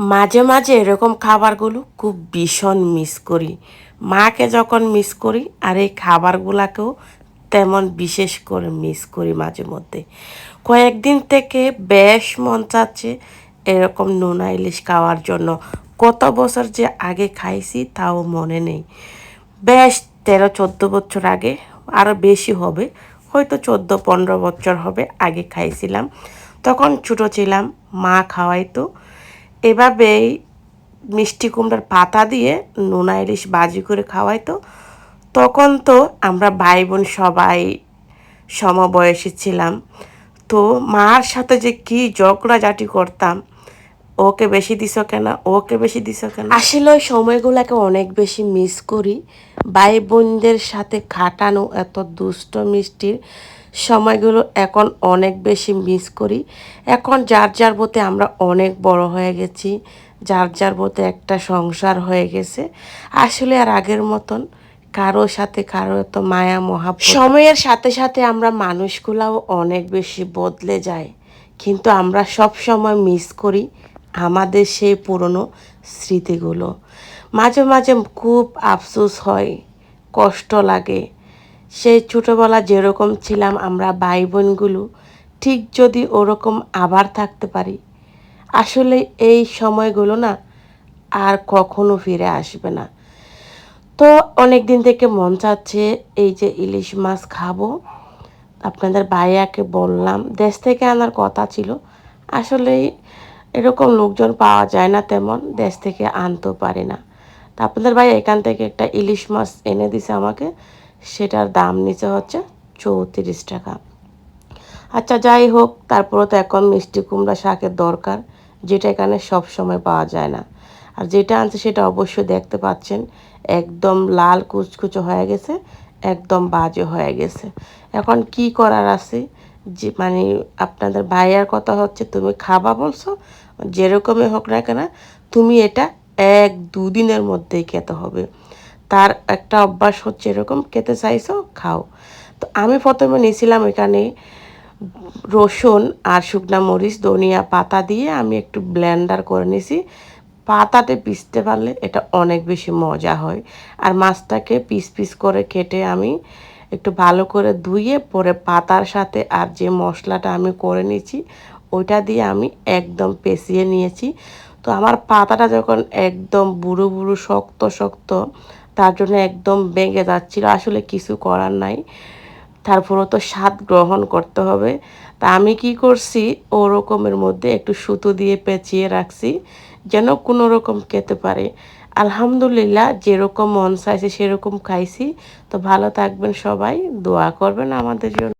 মাঝে মাঝে এরকম খাবারগুলো খুব ভীষণ মিস করি। মাকে যখন মিস করি আর এই খাবারগুলাকেও তেমন বিশেষ করে মিস করি মাঝে মধ্যে। কয়েকদিন থেকে বেশ মন চাচ্ছে এরকম নোনা ইলিশ খাওয়ার জন্য। কত বছর যে আগে খাইছি তাও মনে নেই। বেশ তেরো, চোদ্দ বছর আগে আরও বেশি হবে, হয়তো চোদ্দ, পনেরো বছর হবে আগে খাইছিলাম। তখন ছোটো ছিলাম, মা খাওয়াইতো এভাবেই মিষ্টি কুমড়ার পাতা দিয়ে নোনা ইলিশ বাজি করে খাওয়াই তো তখন তো আমরা ভাই বোন সবাই সমবয়সী ছিলাম। তো মার সাথে যে কি ঝগড়াঝাটি করতাম ওকে বেশি দিছ কেন? ওকে বেশি দিছ কেন? আসলে ওই সময়গুলোকে অনেক বেশি মিস করি। ভাই বোনদের সাথে খাটানো এত দুষ্ট মিষ্টির সময়গুলো এখন অনেক বেশি মিস করি। এখন যার যার মতে আমরা অনেক বড় হয়ে গেছি যার যার মতে একটা সংসার হয়ে গেছে। আসলে আর আগের মতন কারও সাথে কারও এত মায়া মহা সময়ের সাথে সাথে আমরা মানুষগুলাও অনেক বেশি বদলে যায়। কিন্তু আমরা সব সময় মিস করি আমাদের সেই পুরনো স্মৃতিগুলো। মাঝে মাঝে খুব আফসোস হয়, কষ্ট লাগে। সেই ছোটোবেলা যেরকম ছিলাম আমরা ভাই বোনগুলো ঠিক যদি ওরকম আবার থাকতে পারি, আসলে এই সময়গুলো না আর কখনো ফিরে আসবে না। তো অনেক দিন থেকে মন চাচ্ছে এই যে ইলিশ মাছ খাব। আপনাদের ভাইয়াকে বললাম, দেশ থেকে আনার কথা ছিল আসলে এরকম লোকজন পাওয়া যায় না তেমন, দেশ থেকে আনতেও পারে না। তা আপনাদের ভাই এখান থেকে একটা ইলিশ মাছ এনে দিছে আমাকে, সেটার দাম নিচে হচ্ছে চৌত্রিশ টাকা। আচ্ছা যাই হোক তারপরে তো এখন মিষ্টি কুমড়া শাকের দরকার, যেটা এখানে সব সময় পাওয়া যায় না। আর যেটা আনছে সেটা অবশ্যই দেখতে পাচ্ছেন, একদম লাল কুচকুচো হয়ে গেছে, একদম বাজে হয়ে গেছে। এখন কি করার আছে? যে মানে আপনাদের ভাইয়ার কথা হচ্ছে, তুমি খাবা বলছো? যেরকমই হোক না কেন, তুমি এটা এক দুদিনের মধ্যেই খেতে হবে। তার একটা অভ্যাস হচ্ছে এরকম, খেতে চাইছো, খাও। তো আমি প্রথমে নিয়েছিলাম এখানে রসুন আর শুকনা মরিচ, ধনিয়া পাতা দিয়ে আমি একটু ব্লেন্ডার করে নিয়েছি। পাতাতে পিসতে পারলে এটা অনেক বেশি মজা হয়। আর মাছটাকে পিস পিস করে কেটে আমি একটু ভালো করে ধুয়ে পরে পাতার সাথে আর যে মশলাটা আমি করে নিয়েছি, ওইটা দিয়ে আমি একদম পেঁচিয়ে নিয়েছি। তো আমার পাতাটা যখন একদম বুড়ো বুড়ো, শক্ত শক্ত, তার জন্য একদম বেঁকে যাচ্ছিল। আসলে কিছু করার নাই। তারপরও তো স্বাদ গ্রহণ করতে হবে। তা আমি কি করছি? ওরকমের মধ্যে একটু সুতো দিয়ে পেঁচিয়ে রাখছি, যেন কোনো রকম খেতে পারে। আলহামদুলিল্লাহ, যেরকম মন চাইছে সেরকম খাইছি। তো ভালো থাকবেন সবাই, দোয়া করবেন আমাদের জন্য।